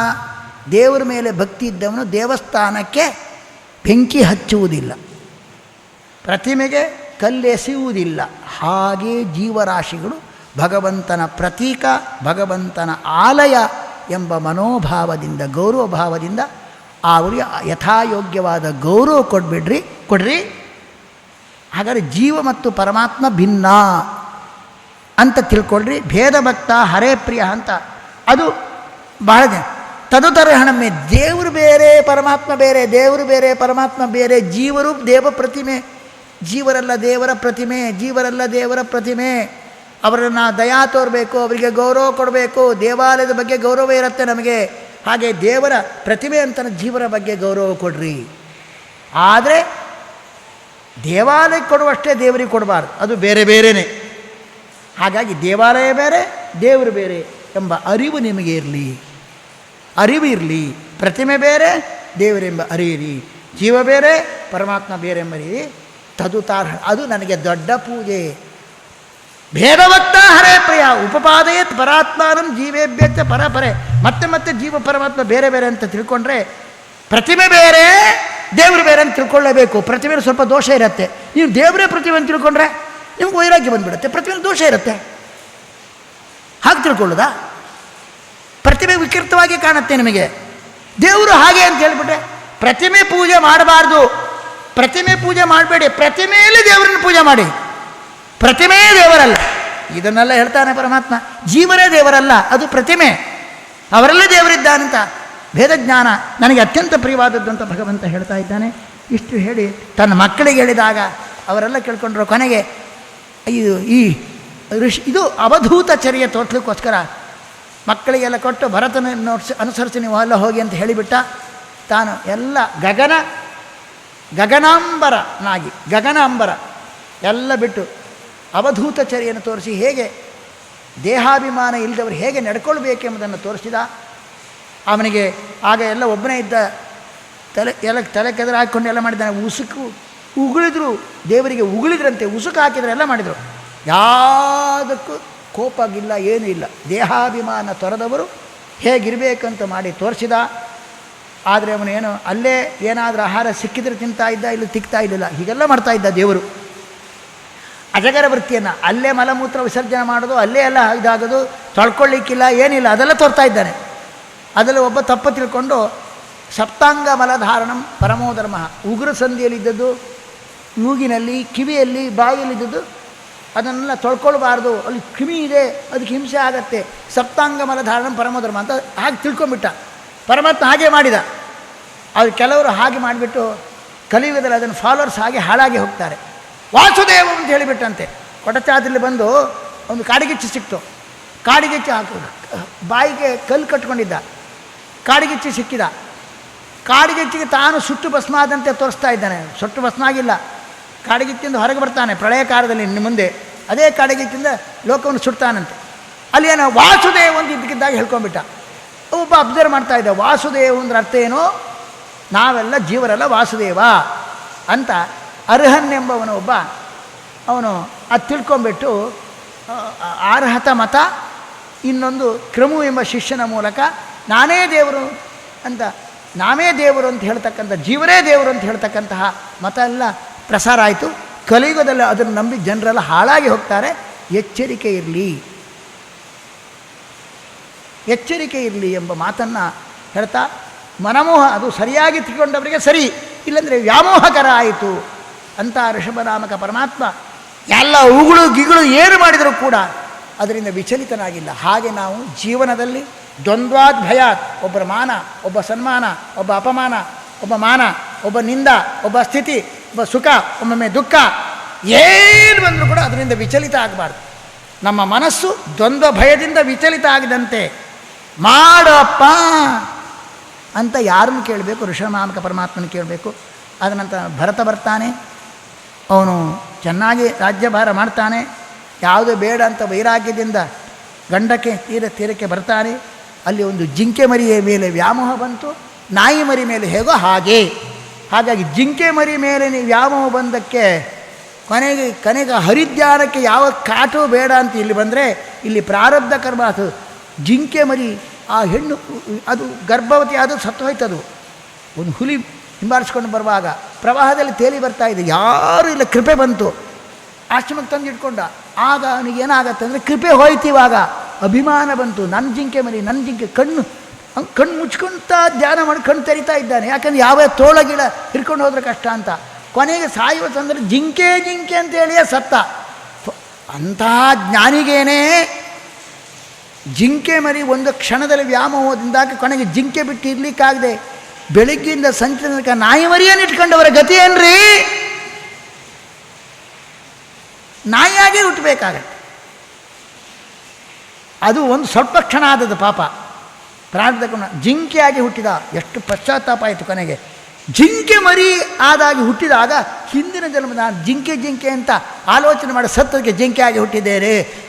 ದೇವರ ಮೇಲೆ ಭಕ್ತಿ ಇದ್ದವನು ದೇವಸ್ಥಾನಕ್ಕೆ ಬೆಂಕಿ ಹಚ್ಚುವುದಿಲ್ಲ. ಪ್ರತಿಮೆಗೆ ಕಲ್ಲೆಸೆಯುವುದಿಲ್ಲ. ಹಾಗೇ ಜೀವರಾಶಿಗಳು ಭಗವಂತನ ಪ್ರತೀಕ, ಭಗವಂತನ ಆಲಯ ಎಂಬ ಮನೋಭಾವದಿಂದ ಗೌರವ ಭಾವದಿಂದ ಅವರಿಗೆ ಯಥಾಯೋಗ್ಯವಾದ ಗೌರವ ಕೊಡ್ಬಿಡ್ರಿ. ಕೊಡ್ರಿ? ಹಾಗಾದರೆ ಜೀವ ಮತ್ತು ಪರಮಾತ್ಮ ಭಿನ್ನ ಅಂತ ತಿಳ್ಕೊಳ್ರಿ. ಭೇದ ಭಕ್ತ, ಹರೇ ಪ್ರಿಯ ಅಂತ. ಅದು ಬಹಳ ಜನ. ತದುತರಹಣಮ್ಮೆ ದೇವರು ಬೇರೆ, ಪರಮಾತ್ಮ ಬೇರೆ, ದೇವರು ಬೇರೆ, ಪರಮಾತ್ಮ ಬೇರೆ, ಜೀವರು ದೇವ ಪ್ರತಿಮೆ. ಜೀವರಲ್ಲ ದೇವರ ಪ್ರತಿಮೆ, ಜೀವರಲ್ಲ ದೇವರ ಪ್ರತಿಮೆ. ಅವರನ್ನು ದಯಾ ತೋರಬೇಕು, ಅವರಿಗೆ ಗೌರವ ಕೊಡಬೇಕು. ದೇವಾಲಯದ ಬಗ್ಗೆ ಗೌರವ ಇರುತ್ತೆ ನಮಗೆ. ಹಾಗೆ ದೇವರ ಪ್ರತಿಮೆ ಅಂತ ಜೀವರ ಬಗ್ಗೆ ಗೌರವ ಕೊಡ್ರಿ. ಆದರೆ ದೇವಾಲಯಕ್ಕೆ ಕೊಡುವಷ್ಟೇ ದೇವರಿಗೆ ಕೊಡಬಾರ್ದು. ಅದು ಬೇರೆ ಬೇರೆಯೇ ಹಾಗಾಗಿ ದೇವಾಲಯ ಬೇರೆ, ದೇವರು ಬೇರೆ ಎಂಬ ಅರಿವು ನಿಮಗೆ ಇರಲಿ. ಅರಿವು ಇರಲಿ. ಪ್ರತಿಮೆ ಬೇರೆ ದೇವರೆಂಬ ಅರಿಯಿರಿ ಜೀವ ಬೇರೆ, ಪರಮಾತ್ಮ ಬೇರೆ ಅರಿವಿ ತದುತಾರ್ಹ. ಅದು ನನಗೆ ದೊಡ್ಡ ಪೂಜೆ. ಭೇದವತ್ತ ಹರೇ ಪ್ರಿಯ. ಉಪಪಾದಯತ್ ಪರಾತ್ಮಾನಂ ಜೀವೇಭ್ಯಚ್ಚ ಪರಪರೆ. ಮತ್ತೆ ಮತ್ತೆ ಜೀವ ಪರಮಾತ್ಮ ಬೇರೆ ಬೇರೆ ಅಂತ ತಿಳ್ಕೊಂಡ್ರೆ ಪ್ರತಿಮೆ ಬೇರೆ ದೇವರು ಬೇರೆ ಅಂತ ತಿಳ್ಕೊಳ್ಳೇಬೇಕು. ಪ್ರತಿಭೆಯಲ್ಲಿ ಸ್ವಲ್ಪ ದೋಷ ಇರುತ್ತೆ. ನೀವು ದೇವರೇ ಪ್ರತಿಮೆ ಅಂತ ತಿಳ್ಕೊಂಡ್ರೆ ನಿಮ್ಗೆ ವೈರಾಗ್ಯ ಬಂದ್ಬಿಡುತ್ತೆ. ಪ್ರತಿಭೆಯಲ್ಲಿ ದೋಷ ಇರುತ್ತೆ. ಹಾಗೆ ತಿಳ್ಕೊಳ್ಳೋದಾ? ಪ್ರತಿಮೆ ವಿಕೃತವಾಗಿ ಕಾಣುತ್ತೆ ನಿಮಗೆ. ದೇವರು ಹಾಗೆ ಅಂತ ಹೇಳ್ಬಿಟ್ರೆ ಪ್ರತಿಮೆ ಪೂಜೆ ಮಾಡಬಾರ್ದು. ಪ್ರತಿಮೆ ಪೂಜೆ ಮಾಡಬೇಡಿ. ಪ್ರತಿಮೆಯಲ್ಲಿ ದೇವರನ್ನು ಪೂಜೆ ಮಾಡಿ. ಪ್ರತಿಮೆಯೇ ದೇವರಲ್ಲ. ಇದನ್ನೆಲ್ಲ ಹೇಳ್ತಾನೆ ಪರಮಾತ್ಮ. ಜೀವನೇ ದೇವರಲ್ಲ. ಅದು ಪ್ರತಿಮೆ. ಅವರಲ್ಲೇ ದೇವರಿದ್ದಾನಂತ. ಭೇದ ಜ್ಞಾನ ನನಗೆ ಅತ್ಯಂತ ಪ್ರಿಯವಾದದ್ದು ಅಂತ ಭಗವಂತ ಹೇಳ್ತಾ ಇದ್ದಾನೆ. ಇಷ್ಟು ಹೇಳಿ ತನ್ನ ಮಕ್ಕಳಿಗೆ ಹೇಳಿದಾಗ ಅವರೆಲ್ಲ ಕೇಳ್ಕೊಂಡ್ರು, ಕೊನೆಗೆ ಇದು ಈ ಋಷಿ, ಇದು ಅವಧೂತ ಚರ್ಯ ತೋರ್ಸ್ಲಿಕ್ಕೋಸ್ಕರ ಮಕ್ಕಳಿಗೆಲ್ಲ ಕೊಟ್ಟು ಭರತನ ನೋಡ್ಸಿ, ಅನುಸರಿಸಿ ನೀವು ಎಲ್ಲ ಹೋಗಿ ಅಂತ ಹೇಳಿಬಿಟ್ಟ. ತಾನು ಎಲ್ಲ ಗಗನ, ಗಗನಾಂಬರನಾಗಿ, ಗಗನಾಂಬರ ಎಲ್ಲ ಬಿಟ್ಟು ಅವಧೂತ ಚರ್ಯನ್ನು ತೋರಿಸಿ ಹೇಗೆ ದೇಹಾಭಿಮಾನ ಇಲ್ಲದವರು ಹೇಗೆ ನಡ್ಕೊಳ್ಬೇಕೆಂಬುದನ್ನು ತೋರಿಸಿದ. ಅವನಿಗೆ, ಆಗ ಎಲ್ಲ ಒಬ್ಬನೇ ಇದ್ದ, ತಲೆ, ಎಲ್ಲ ತಲೆ ಕೆದರ ಹಾಕ್ಕೊಂಡು ಎಲ್ಲ ಮಾಡಿದ್ದಾನೆ. ಉಸುಕು ಉಗುಳಿದ್ರು, ದೇವರಿಗೆ ಉಗುಳಿದ್ರಂತೆ, ಉಸುಕು ಹಾಕಿದ್ರೆ ಎಲ್ಲ ಮಾಡಿದರು. ಯಾವುದಕ್ಕೂ ಕೋಪಾಗಿಲ್ಲ ಏನೂ ಇಲ್ಲ. ದೇಹಾಭಿಮಾನ ತೊರೆದವರು ಹೇಗಿರಬೇಕಂತ ಮಾಡಿ ತೋರಿಸಿದ. ಆದರೆ ಅವನು ಏನು, ಅಲ್ಲೇ ಏನಾದರೂ ಆಹಾರ ಸಿಕ್ಕಿದ್ರೆ ತಿಂತಾ ಇದ್ದ, ಇಲ್ಲಿ ತಿಕ್ತಾ ಇದ್ದಿಲ್ಲ ಹೀಗೆಲ್ಲ ಮಾಡ್ತಾ ಇದ್ದ ದೇವರು. ಅಜಗರ ವೃತ್ತಿಯನ್ನು, ಅಲ್ಲೇ ಮಲಮೂತ್ರ ವಿಸರ್ಜನೆ ಮಾಡೋದು, ಅಲ್ಲೇ ಎಲ್ಲ ಇದಾಗೋದು, ತೊಳ್ಕೊಳ್ಳಿಕ್ಕಿಲ್ಲ, ಏನಿಲ್ಲ, ಅದೆಲ್ಲ ತೋರ್ತಾ ಇದ್ದಾನೆ. ಅದರಲ್ಲಿ ಒಬ್ಬ ತಪ್ಪು ತಿಳ್ಕೊಂಡು ಸಪ್ತಾಂಗ ಮಲಧಾರಣಂ ಪರಮೋಧರ್ಮ ಉಗುರ ಸಂಧಿಯಲ್ಲಿದ್ದದ್ದು, ಮೂಗಿನಲ್ಲಿ, ಕಿವಿಯಲ್ಲಿ, ಬಾಯಿಯಲ್ಲಿದ್ದದ್ದು, ಅದನ್ನೆಲ್ಲ ತೊಳ್ಕೊಳ್ಬಾರ್ದು. ಅಲ್ಲಿ ಕ್ರಿಮಿ ಇದೆ, ಅದಕ್ಕೆ ಹಿಂಸೆ ಆಗತ್ತೆ. ಸಪ್ತಾಂಗ ಮಲಧಾರಣಂ ಪರಮೋಧರ್ಮ ಅಂತ ಹಾಗೆ ತಿಳ್ಕೊಂಬಿಟ್ಟ ಪರಮಾತ್ಮ ಹಾಗೆ ಮಾಡಿದ. ಅದು ಕೆಲವರು ಹಾಗೆ ಮಾಡಿಬಿಟ್ಟು ಕಲಿಯುವುದರಲ್ಲಿ ಅದನ್ನು ಫಾಲೋವರ್ಸ್ ಹಾಗೆ ಹಾಳಾಗಿ ಹೋಗ್ತಾರೆ. ವಾಸುದೇವ ಅಂತ ಹೇಳಿಬಿಟ್ಟಂತೆ. ಕೊಡಚಾದ್ರಲ್ಲಿ ಬಂದು ಒಂದು ಕಾಡಿಗೆಚ್ಚು ಸಿಕ್ತು. ಕಾಡಿಗೆಚ್ಚು ಹಾಕು ಬಾಯಿಗೆ ಕಲ್ಲು ಕಟ್ಕೊಂಡಿದ್ದ. ಕಾಡಿಗಿಚ್ಚು ಸಿಕ್ಕಿದ. ಕಾಡಿಗಿಚ್ಚಿಗೆ ತಾನು ಸುಟ್ಟು ಭಸ್ಮ ಆದಂತೆ ತೋರಿಸ್ತಾ ಇದ್ದಾನೆ. ಸುಟ್ಟು ಭಸ್ಮ ಆಗಿಲ್ಲ ಕಾಡಿಗಿಚ್ಚಿಂದ ಹೊರಗೆ ಬರ್ತಾನೆ ಪ್ರಳಯ ಕಾಲದಲ್ಲಿ ಇನ್ನು ಮುಂದೆ. ಅದೇ ಕಾಡಿಗಿಚ್ಚಿಂದ ಲೋಕವನ್ನು ಸುಡ್ತಾನಂತೆ. ಅಲ್ಲಿ ಏನೋ ವಾಸುದೇವ ಒಂದು ಇದ್ದಕ್ಕಿದ್ದಾಗ ಹೇಳ್ಕೊಂಬಿಟ್ಟ ಒಬ್ಬ ಅಬ್ಸರ್ವ್ ಮಾಡ್ತಾ ಇದ್ದ, ವಾಸುದೇವ ಅಂದ್ರೆ ಅರ್ಥ ಏನು? ನಾವೆಲ್ಲ ಜೀವರೆಲ್ಲ ವಾಸುದೇವ. ಅಂತ ಅರ್ಹನ್ ಎಂಬವನು ಒಬ್ಬ, ಅವನು ಅದು ತಿಳ್ಕೊಂಬಿಟ್ಟು ಅರ್ಹತ ಮತ, ಇನ್ನೊಂದು ಕ್ರಮು ಎಂಬ ಶಿಷ್ಯನ ಮೂಲಕ ನಾನೇ ದೇವರು ಅಂತ, ನಾವೇ ದೇವರು ಅಂತ ಹೇಳ್ತಕ್ಕಂಥ, ಜೀವರೇ ದೇವರು ಅಂತ ಹೇಳ್ತಕ್ಕಂತಹ ಮತ ಎಲ್ಲ ಪ್ರಸಾರ ಆಯಿತು. ಕಲಿಯುಗದಲ್ಲಿ ಅದನ್ನು ನಂಬಿ ಜನರೆಲ್ಲ ಹಾಳಾಗಿ ಹೋಗ್ತಾರೆ. ಎಚ್ಚರಿಕೆ ಇರಲಿ. ಎಚ್ಚರಿಕೆ ಇರಲಿ ಎಂಬ ಮಾತನ್ನು ಹೇಳ್ತಾ, ಮನಮೋಹ, ಅದು ಸರಿಯಾಗಿ ತಿಳ್ಕೊಂಡವರಿಗೆ ಸರಿ, ಇಲ್ಲಂದರೆ ವ್ಯಾಮೋಹಕರ ಆಯಿತು ಅಂತ ಋಷಭನಾಮಕ ಪರಮಾತ್ಮ ಎಲ್ಲ ಉಗುಳು ಗಿಗುಳು ಏನು ಮಾಡಿದರೂ ಕೂಡ ಅದರಿಂದ ವಿಚಲಿತನಾಗಿಲ್ಲ. ಹಾಗೆ ನಾವು ಜೀವನದಲ್ಲಿ ದ್ವಂದ್ವಾದ್ ಭಯಾತ್ ಒಬ್ಬರ ಮಾನ, ಒಬ್ಬ ಸನ್ಮಾನ, ಒಬ್ಬ ಅಪಮಾನ, ಒಬ್ಬ ಮಾನ, ಒಬ್ಬ ನಿಂದ, ಒಬ್ಬ ಸ್ಥಿತಿ, ಒಬ್ಬ ಸುಖ, ಒಮ್ಮೊಮ್ಮೆ ದುಃಖ. ಏನು ಬಂದರೂ ಕೂಡ ಅದರಿಂದ ವಿಚಲಿತ ಆಗಬಾರ್ದು. ನಮ್ಮ ಮನಸ್ಸು ದ್ವಂದ್ವ ಭಯದಿಂದ ವಿಚಲಿತ ಆಗದಂತೆ ಮಾಡಪ್ಪ ಅಂತ ಯಾರನ್ನು ಕೇಳಬೇಕು? ಋಷಭನಾಮಕ ಪರಮಾತ್ಮನ ಕೇಳಬೇಕು. ಅದ ನಂತರ ಭರತ ಬರ್ತಾನೆ. ಅವನು ಚೆನ್ನಾಗಿ ರಾಜ್ಯಭಾರ ಮಾಡ್ತಾನೆ. ಯಾವುದು ಬೇಡ ಅಂತ ವೈರಾಗ್ಯದಿಂದ ಗಂಡಕ್ಕೆ ತೀರ ತೀರಕ್ಕೆ ಬರ್ತಾನೆ. ಅಲ್ಲಿ ಒಂದು ಜಿಂಕೆ ಮರಿಯ ಮೇಲೆ ವ್ಯಾಮೋಹ ಬಂತು. ನಾಯಿ ಮರಿ ಮೇಲೆ ಹೇಗೋ ಹಾಗೆ. ಹಾಗಾಗಿ ಜಿಂಕೆ ಮರಿ ಮೇಲೆ ನೀವು ವ್ಯಾಮೋಹ ಬಂದಕ್ಕೆ ಕೊನೆಗೆ ಕೊನೆಗೆ ಹರಿದ್ಯಾನಕ್ಕೆ ಯಾವ ಕಾಟು ಬೇಡ ಅಂತ ಇಲ್ಲಿ ಬಂದರೆ ಇಲ್ಲಿ ಪ್ರಾರಬ್ಧ ಕರ್ಮ ಅದು. ಜಿಂಕೆ ಮರಿ ಆ ಹೆಣ್ಣು, ಅದು ಗರ್ಭವತಿ ಅದು ಸತ್ತು ಹೋಯ್ತದು. ಒಂದು ಹುಲಿ ಹಿಂಬಾರಿಸ್ಕೊಂಡು ಬರುವಾಗ ಪ್ರವಾಹದಲ್ಲಿ ತೇಲಿ ಬರ್ತಾ ಇದೆ. ಯಾರು ಇಲ್ಲ, ಕೃಪೆ ಬಂತು. ಆಶ್ರಮಕ್ಕೆ ತಂದು ಇಟ್ಕೊಂಡ ಆಗ ಅವನಿಗೆ ಏನಾಗತ್ತೆ ಅಂದರೆ ಕೃಪೆ ಹೋಯ್ತು ಇವಾಗ. ಅಭಿಮಾನ ಬಂತು. ನನ್ನ ಜಿಂಕೆ ಮರಿ ನನ್ನ ಜಿಂಕೆ ಕಣ್ಣು. ಕಣ್ಣು ಮುಚ್ಕೊಂತ ಧ್ಯಾನ ಮಾಡಿ ಕಣ್ಣು ತೆರಿತಾ ಇದ್ದಾನೆ. ಯಾಕಂದ್ರೆ ಯಾವ ತೋಳ ಗಿಡ ಹಿಡ್ಕೊಂಡು ಹೋದ್ರೆ ಕಷ್ಟ ಅಂತ. ಕೊನೆಗೆ ಸಾಯುವ ತಂದರೆ ಜಿಂಕೆ ಜಿಂಕೆ ಅಂತೇಳಿಯೇ ಸತ್ತ. ಅಂತಹ ಜ್ಞಾನಿಗೇನೇ ಜಿಂಕೆ ಮರಿ ಒಂದು ಕ್ಷಣದಲ್ಲಿ ವ್ಯಾಮೋಹದಿಂದಾಗಿ ಕೊನೆಗೆ ಜಿಂಕೆ ಬಿಟ್ಟು ಇರ್ಲಿಕ್ಕಾಗದೆ. ಬೆಳಿಗ್ಗೆಯಿಂದ ಸಂಜೆ ತನಕ ನಾಯಿ ಮರಿಯನ್ನು ಇಟ್ಕೊಂಡವರ ಗತಿ ಏನ್ರಿ? ನಾಯಿಯಾಗೇ ಹುಟ್ಟಬೇಕಾಗತ್ತೆ. ಅದು ಒಂದು ಸ್ವಲ್ಪ ಕ್ಷಣ ಆದದ್ದು ಪಾಪ. ಪ್ರಾಣದ ಜಿಂಕೆಯಾಗಿ ಹುಟ್ಟಿದ, ಎಷ್ಟು ಪಶ್ಚಾತ್ತಾಪ ಆಯಿತು ಕೊನೆಗೆ. ಜಿಂಕೆ ಮರಿ ಆದಾಗಿ ಹುಟ್ಟಿದಾಗ ಹಿಂದಿನ ಜನ್ಮದ ಜಿಂಕೆ ಜಿಂಕೆ ಅಂತ ಆಲೋಚನೆ ಮಾಡಿ ಸತ್ತದಕ್ಕೆ ಜಿಂಕೆ ಆಗಿ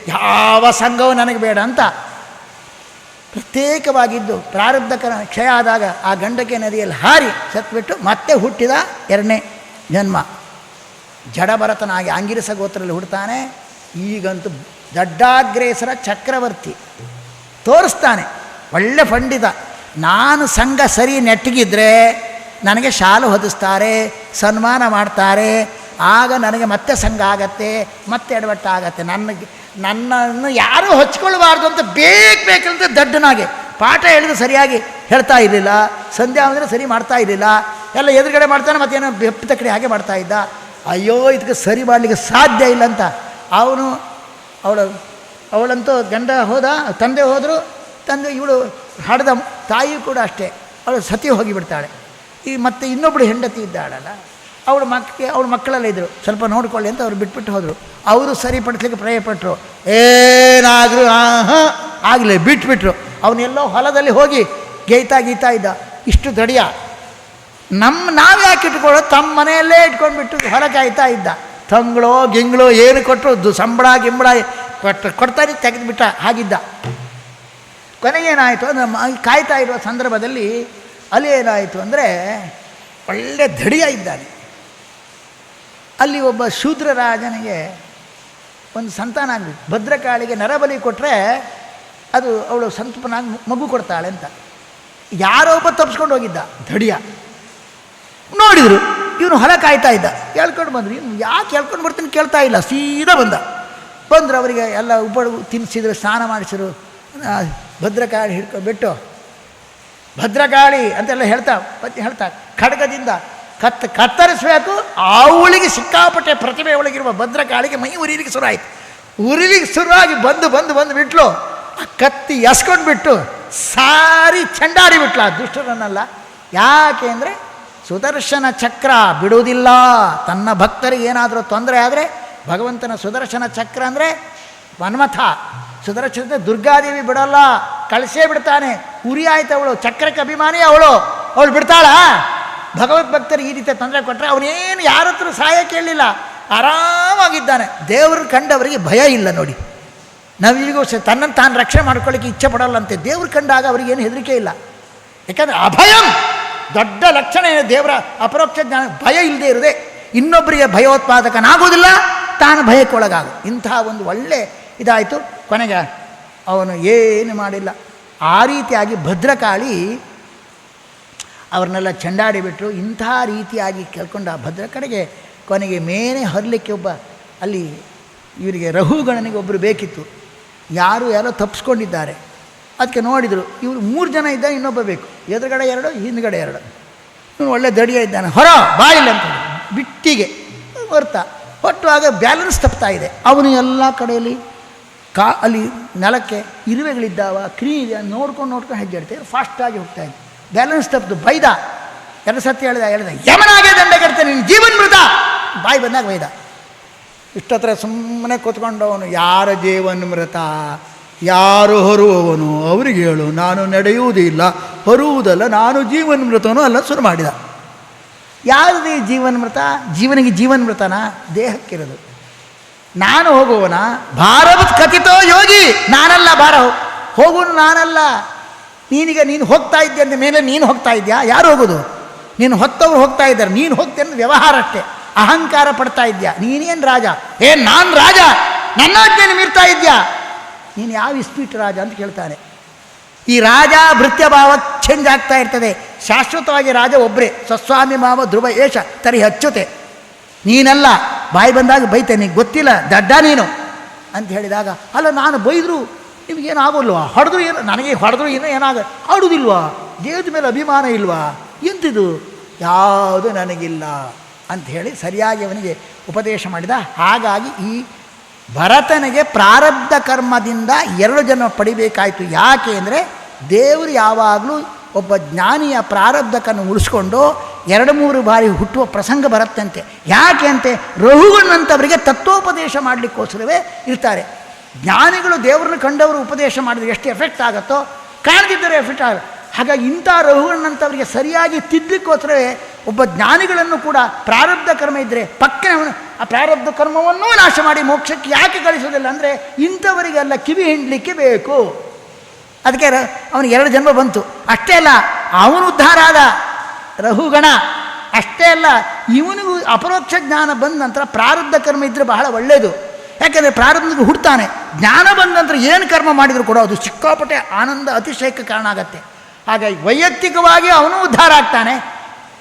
ಯಾವ ಸಂಘವೂ ನನಗೆ ಬೇಡ ಅಂತ. ಪ್ರತ್ಯೇಕವಾಗಿದ್ದು ಪ್ರಾರಬ್ಧಕನ ಕ್ಷಯ ಆದಾಗ ಆ ಗಂಡಕೆ ನದಿಯಲ್ಲಿ ಹಾರಿ ಸತ್ಬಿಟ್ಟು ಮತ್ತೆ ಹುಟ್ಟಿದ ಎರಡನೇ ಜನ್ಮ. ಜಡಭರತನಾಗಿ ಆಂಗಿರಸ ಗೋತ್ರದಲ್ಲಿ ಹುಡ್ತಾನೆ. ಈಗಂತೂ ದಡ್ಡಾಗ್ರೇಸರ ಚಕ್ರವರ್ತಿ. ತೋರಿಸ್ತಾನೆ. ಒಳ್ಳೆ ಪಂಡಿತ. ನಾನು ಸಂಘ ಸರಿ ನೆಟ್ಟಗಿದ್ರೆ ನನಗೆ ಶಾಲು ಹೊದಿಸ್ತಾರೆ, ಸನ್ಮಾನ ಮಾಡ್ತಾರೆ. ಆಗ ನನಗೆ ಮತ್ತೆ ಸಂಘ ಆಗತ್ತೆ, ಮತ್ತೆ ಎಡವಟ್ಟಾಗತ್ತೆ ನನ್ನ ನನ್ನನ್ನು ಯಾರೂ ಹಚ್ಕೊಳ್ಬಾರ್ದು ಅಂತ ಬೇಕು ಬೇಕಂತ ದಡ್ಡನಾಗೆ. ಪಾಠ ಹೇಳಿದ್ರೆ ಸರಿಯಾಗಿ ಹೇಳ್ತಾ ಇರಲಿಲ್ಲ, ಸಂಧ್ಯಾ ಅಂದರೆ ಸರಿ ಮಾಡ್ತಾ ಇರಲಿಲ್ಲ. ಎಲ್ಲ ಎದುರುಗಡೆ ಮಾಡ್ತಾನೆ, ಮತ್ತೇನೋ ಬೆಪ್ಪ ಕಡೆ ಹಾಗೆ ಮಾಡ್ತಾ ಇದ್ದ. ಅಯ್ಯೋ, ಇದಕ್ಕೆ ಸರಿ ಮಾಡಲಿಕ್ಕೆ ಸಾಧ್ಯ ಇಲ್ಲ ಅಂತ. ಅವನು ಅವಳು, ಅವಳಂತೂ ಗಂಡ ಹೋದ, ತಂದೆ ಹೋದರು, ತಂದೆ ಇವಳು ಹಡ್ದ ತಾಯಿ ಕೂಡ ಅಷ್ಟೇ. ಅವಳು ಸತಿ ಹೋಗಿಬಿಡ್ತಾಳೆ ಈ ಮತ್ತೆ ಇನ್ನೊಬ್ಬಳು ಹೆಂಡತಿ ಇದ್ದಾಳಲ್ಲ, ಅವಳು ಮಕ್ಕಳಿಗೆ, ಅವಳು ಮಕ್ಕಳೆಲ್ಲ ಇದ್ದರು ಸ್ವಲ್ಪ ನೋಡ್ಕೊಳ್ಳಿ ಅಂತ ಅವ್ರು ಬಿಟ್ಬಿಟ್ಟು ಹೋದರು. ಅವರು ಸರಿಪಡಿಸ್ಲಿಕ್ಕೆ ಪ್ರಯಪಟ್ಟರು ಏನಾದರೂ ಆಗಲಿ, ಬಿಟ್ಬಿಟ್ರು. ಅವನೆಲ್ಲೋ ಹೊಲದಲ್ಲಿ ಹೋಗಿ ಗೇಯ್ತಾ ಗೀತಾ ಇದ್ದ. ಇಷ್ಟು ದಡಿಯ. ನಮ್ಮ ನಾವು ಯಾಕೆ ಇಟ್ಕೊಳ್ಳೋ ತಮ್ಮ ಮನೆಯಲ್ಲೇ ಇಟ್ಕೊಂಡ್ಬಿಟ್ಟು ಹೊರ ಕಾಯ್ತಾ ಇದ್ದ. ತಂಗಳು ಗಿಂಗಳೋ ಏನು ಕೊಟ್ಟರು ಸಂಬಳ ಗಿಂಬಳ ಕೊಟ್ಟು ಕೊಡ್ತಾರೆ ತೆಗೆದುಬಿಟ್ಟ ಹಾಗಿದ್ದ. ಕೊನೆಗೇನಾಯಿತು ಅಂದರೆ ಕಾಯ್ತಾ ಇರುವ ಸಂದರ್ಭದಲ್ಲಿ ಅಲ್ಲಿ ಏನಾಯಿತು ಅಂದರೆ ಒಳ್ಳೆ ದಡಿಯ ಇದ್ದಾನೆ. ಅಲ್ಲಿ ಒಬ್ಬ ಶೂದ್ರ ರಾಜನಿಗೆ ಒಂದು ಸಂತಾನ ಆಗಬೇಕು. ಭದ್ರಕಾಳಿಗೆ ನರಬಲಿ ಕೊಟ್ಟರೆ ಅದು ಅವಳು ಸಂತಪನಾಗಿ ಮಗು ಕೊಡ್ತಾಳೆ ಅಂತ. ಯಾರೋ ಒಬ್ಬ ತಪ್ಪಿಸ್ಕೊಂಡು ಹೋಗಿದ್ದ ದಡಿಯ ನೋಡಿದರು. ಇವನು ಹೊಲ ಕಾಯ್ತಾ ಇದ್ದ. ಕೇಳ್ಕೊಂಡು ಬಂದರು. ಇವನು ಯಾಕೆ ಕೇಳ್ಕೊಂಡು ಬರ್ತೀನಿ ಕೇಳ್ತಾ ಇಲ್ಲ. ಸೀದಾ ಬಂದ. ಬಂದರು ಅವರಿಗೆ ಎಲ್ಲ ಉಪ ತಿನ್ನಿಸಿದ್ರು ಸ್ನಾನ ಮಾಡಿಸಿದ್ರು. ಭದ್ರಕಾಳಿ ಭದ್ರಕಾಳಿ ಹಿಡ್ಕೊಂಡ್ಬಿಟ್ಟು ಭದ್ರಕಾಳಿ ಅಂತೆಲ್ಲ ಹೇಳ್ತಾ, ಪತ್ನಿ ಹೇಳ್ತಾ, ಖಡ್ಗದಿಂದ ಕತ್ತ ಕತ್ತರಿಸಬೇಕು. ಅವಳಿಗೆ ಸಿಕ್ಕಾಪಟ್ಟೆ ಪ್ರತಿಭೆ ಒಳಗಿರುವ ಭದ್ರಕಾಳಿಗೆ ಮೈ ಉರಿಲಿಕ್ಕೆ ಶುರು ಆಯಿತು ಉರಿಲಿಕ್ಕೆ ಶುರುವಾಗಿ ಬಂದು ಬಂದು ಬಂದು ಬಿಟ್ಲು. ಆ ಕತ್ತಿ ಎಸ್ಕೊಂಡು ಬಿಟ್ಟು ಸಾರಿ ಚಂಡಾಡಿ ಬಿಟ್ಲ. ಆ ದುಷ್ಟರನ್ನೆಲ್ಲ ಯಾಕೆ ಅಂದರೆ ಸುದರ್ಶನ ಚಕ್ರ ಬಿಡುವುದಿಲ್ಲ. ತನ್ನ ಭಕ್ತರಿಗೆ ಏನಾದರೂ ತೊಂದರೆ ಆದರೆ ಭಗವಂತನ ಸುದರ್ಶನ ಚಕ್ರ ಅಂದರೆ ಮನ್ಮಥ ಸುದರ್ಶನ ದುರ್ಗಾದೇವಿ ಬಿಡಲ್ಲ, ಕಳಿಸೇ ಬಿಡ್ತಾನೆ. ಉರಿ ಆಯ್ತು ಅವಳು, ಚಕ್ರಕ್ಕೆ ಅಭಿಮಾನಿ ಅವಳು. ಅವಳು ಬಿಡ್ತಾಳಾ? ಭಗವತ್ ಭಕ್ತರಿಗೆ ಈ ರೀತಿ ತೊಂದರೆ ಕೊಟ್ಟರೆ ಅವನೇನು ಯಾರ ಹತ್ರ ಸಹಾಯ ಕೇಳಲಿಲ್ಲ. ಆರಾಮಾಗಿದ್ದಾನೆ. ದೇವರು ಕಂಡವರಿಗೆ ಭಯ ಇಲ್ಲ ನೋಡಿ. ನಾವೀಗೂ ಸಹ ತನ್ನನ್ನು ತಾನು ರಕ್ಷಣೆ ಮಾಡ್ಕೊಳ್ಳಿಕ್ಕೆ ಇಚ್ಛೆ ಪಡಲ್ಲಂತೆ ದೇವ್ರು ಕಂಡಾಗ ಅವರಿಗೇನು ಹೆದರಿಕೆ ಇಲ್ಲ. ಯಾಕಂದರೆ ಅಭಯಂ. ದೊಡ್ಡ ಲಕ್ಷಣ ಏನು ದೇವರ ಅಪರೋಕ್ಷ ಜ್ಞಾನ. ಭಯ ಇಲ್ಲದೆ ಇರದೆ ಇನ್ನೊಬ್ಬರಿಗೆ ಭಯೋತ್ಪಾದಕನಾಗೋದಿಲ್ಲ ತಾನು ಭಯಕ್ಕೊಳಗಾಗ. ಇಂಥ ಒಂದು ಒಳ್ಳೆ ಇದಾಯಿತು. ಕೊನೆಗೆ ಅವನು ಏನು ಮಾಡಿಲ್ಲ. ಆ ರೀತಿಯಾಗಿ ಭದ್ರಕಾಳಿ ಅವ್ರನ್ನೆಲ್ಲ ಚೆಂಡಾಡಿಬಿಟ್ರು ಇಂಥ ರೀತಿಯಾಗಿ ಕೇಳ್ಕೊಂಡು ಆ ಭದ್ರ ಕಡೆಗೆ ಕೊನೆಗೆ ಮೇನೆ ಹರಲಿಕ್ಕೆ ಒಬ್ಬ ಅಲ್ಲಿ ಇವರಿಗೆ ರಹುಗಣನಿಗೆ ಒಬ್ಬರು ಬೇಕಿತ್ತು. ಯಾರು ಯಾರೋ ತಪ್ಪಿಸ್ಕೊಂಡಿದ್ದಾರೆ ಅದಕ್ಕೆ ನೋಡಿದರು, ಇವರು ಮೂರು ಜನ ಇದ್ದ ಇನ್ನೊಬ್ಬ ಬೇಕು. ಎದುರುಗಡೆ ಎರಡು, ಹಿಂದ್ಗಡೆ ಎರಡು. ಇವನು ಒಳ್ಳೆ ದಡಿಯ ಇದ್ದಾನೆ. ಹೊರ ಬಾಯಿಲ್ಲ ಅಂತ ಬಿಟ್ಟಿಗೆ. ಹೊರ್ತ. ಹೊಟ್ಟುವಾಗ ಬ್ಯಾಲೆನ್ಸ್ ತಪ್ತಾ ಇದೆ. ಅವನು ಎಲ್ಲ ಕಡೆಯಲ್ಲಿ ಕಾ, ಅಲ್ಲಿ ನೆಲಕ್ಕೆ ಇರುವೆಗಳಿದ್ದಾವ, ಕ್ರೀ ಇದೆ ನೋಡ್ಕೊಂಡು ನೋಡ್ಕೊಂಡು ಹೆಜ್ಜೆ ಫಾಸ್ಟಾಗಿ ಹೋಗ್ತಾ ಇದ್ದೆ ಬ್ಯಾಲೆನ್ಸ್ ತಪ್ಪದು ಬೈದ. ಎರಡು ಸತಿ ಹೇಳಿದ ಹೇಳಿದ. ಯಮನಾಗೆ ದಂಡ ಕಟ್ತೇನೆ, ನಿನ್ನ ಜೀವನ್ ಮೃತ. ಬಾಯಿ ಬಂದಾಗ ಬೈದ. ಇಷ್ಟತ್ರ ಸುಮ್ಮನೆ ಕೂತ್ಕೊಂಡು ಅವನು ಯಾರ ಜೀವನ್ ಮೃತ? ಯಾರು ಹೊರುವವನು ಅವರಿಗೆ ಹೇಳು, ನಾನು ನಡೆಯುವುದಿಲ್ಲ, ಹೊರುವುದಲ್ಲ, ನಾನು ಜೀವನ್ ಮೃತನೂ ಅಲ್ಲ ಶುರು ಮಾಡಿದ. ಯಾವುದು ಈ ಜೀವನ್ ಮೃತ ಜೀವನಿಗೆ ಜೀವನ್ ಮೃತನ ದೇಹಕ್ಕಿರೋದು. ನಾನು ಹೋಗುವನ ಭಾರವತ್ ಕಥಿತೋ ಯೋಗಿ, ನಾನಲ್ಲ ಭಾರ ಹೋಗುವನು ನಾನಲ್ಲ. ನೀನೀಗ ನೀನು ಹೋಗ್ತಾ ಇದ್ದೆ ಅಂದ ಮೇಲೆ ನೀನು ಹೋಗ್ತಾ ಇದೆಯಾ? ಯಾರು ಹೋಗೋದು? ನೀನು ಹೊತ್ತವ್ರು ಹೋಗ್ತಾ ಇದ್ದಾರೆ. ನೀನು ಹೋಗ್ತೇನೆ ವ್ಯವಹಾರ ಅಷ್ಟೇ. ಅಹಂಕಾರ ಪಡ್ತಾ ಇದ್ಯಾ? ನೀನೇನು ರಾಜ? ಏ, ನಾನು ರಾಜ. ನನ್ನ ಆಜ್ಞೆ ಮೀರ್ತಾ ಇದ್ಯಾ? ನೀನು ಯಾವ ಇಸ್ಪೀಟ್ ರಾಜ ಅಂತ ಕೇಳ್ತಾನೆ. ಈ ರಾಜ ಭೃತ್ಯ ಭಾವ ಚೇಂಜ್ ಆಗ್ತಾ ಇರ್ತದೆ. ಶಾಶ್ವತವಾಗಿ ರಾಜ ಒಬ್ಬರೇ ಸ್ವಸ್ವಾಮಿ ಮಾವ ಧ್ರುವ, ಏಷ, ತರಿ ಹಚ್ಚುತ್ತೆ. ನೀನಲ್ಲ, ಬಾಯಿ ಬಂದಾಗ ಬೈತೆ ನೀನು ಗೊತ್ತಿಲ್ಲ, ದಡ್ಡ ನೀನು ಅಂತ ಹೇಳಿದಾಗ, ಅಲ್ಲ, ನಾನು ಬೈದರು ನಿಮಗೇನು ಆಗೋಲ್ವಾ ಹೊಡೆದ್ರು ಏನು? ನನಗೆ ಹೊಡೆದ್ರು ಏನೋ ಏನಾಗ ಆಡುವುದಿಲ್ವಾ ದೇಹದ ಮೇಲೆ ಅಭಿಮಾನ ಇಲ್ವಾ? ಎಂತಿದು? ಯಾವುದು ನನಗಿಲ್ಲ ಅಂತ ಹೇಳಿ ಸರಿಯಾಗಿ ಅವನಿಗೆ ಉಪದೇಶ ಮಾಡಿದ. ಹಾಗಾಗಿ ಈ ಭರತನಿಗೆ ಪ್ರಾರಬ್ಧ ಕರ್ಮದಿಂದ ಎರಡು ಜನ ಪಡಿಬೇಕಾಯಿತು. ಯಾಕೆ ಅಂದರೆ ದೇವರು ಯಾವಾಗಲೂ ಒಬ್ಬ ಜ್ಞಾನಿಯ ಪ್ರಾರಬ್ಧಕನ್ನು ಉಳಿಸ್ಕೊಂಡು ಎರಡು ಮೂರು ಬಾರಿ ಹುಟ್ಟುವ ಪ್ರಸಂಗ ಬರುತ್ತಂತೆ. ಯಾಕೆ ಅಂತೆ? ರಹುಗಳನ್ನಂಥವರಿಗೆ ತತ್ವೋಪದೇಶ ಮಾಡಲಿಕ್ಕೋಸ್ಕರವೇ ಇರ್ತಾರೆ. ಜ್ಞಾನಿಗಳು ದೇವರನ್ನು ಕಂಡವರು ಉಪದೇಶ ಮಾಡಿದ್ರೆ ಎಷ್ಟು ಎಫೆಕ್ಟ್ ಆಗುತ್ತೋ? ಕಾಣದಿದ್ದರೆ ಎಫೆಕ್ಟ್ ಆಗ ಹಾಗಾಗಿ ಇಂಥ ರಹುಗಳನ್ನಂಥವರಿಗೆ ಸರಿಯಾಗಿ ತಿದ್ದಕ್ಕೋಸ್ಕರವೇ ಒಬ್ಬ ಜ್ಞಾನಿಗಳನ್ನು ಕೂಡ ಪ್ರಾರಬ್ಧ ಕರ್ಮ ಇದ್ದರೆ ಪಕ್ಕ ಆ ಪ್ರಾರಬ್ಧ ಕರ್ಮವನ್ನೂ ನಾಶ ಮಾಡಿ ಮೋಕ್ಷಕ್ಕೆ ಯಾಕೆ ಕಳಿಸೋದಿಲ್ಲ ಅಂದರೆ ಇಂಥವರಿಗೆಲ್ಲ ಕಿವಿ ಹಿಂಡಲಿಕ್ಕೆ ಬೇಕು. ಅದಕ್ಕೆ ಅವನಿಗೆ ಎರಡು ಜನ್ಮ ಬಂತು. ಅಷ್ಟೇ ಅಲ್ಲ, ಅವನು ಉದ್ಧಾರ ಆದ. ರಹುಗಣ ಅಷ್ಟೇ ಅಲ್ಲ, ಇವನಿಗೂ ಅಪರೋಕ್ಷ ಜ್ಞಾನ ಬಂದ ನಂತರ ಪ್ರಾರಬ್ಧ ಕರ್ಮ ಇದ್ದರೆ ಬಹಳ ಒಳ್ಳೆಯದು. ಯಾಕೆಂದರೆ ಪ್ರಾರಬ್ಧಕ್ಕೆ ಹುಡ್ತಾನೆ. ಜ್ಞಾನ ಬಂದ ನಂತರ ಏನು ಕರ್ಮ ಮಾಡಿದರೂ ಕೂಡ ಅದು ಸಿಕ್ಕಾಪಟ್ಟೆ ಆನಂದ ಅತಿಶಯಕ್ಕೆ ಕಾರಣ ಆಗತ್ತೆ. ಹಾಗಾಗಿ ವೈಯಕ್ತಿಕವಾಗಿ ಅವನು ಉದ್ಧಾರ ಆಗ್ತಾನೆ.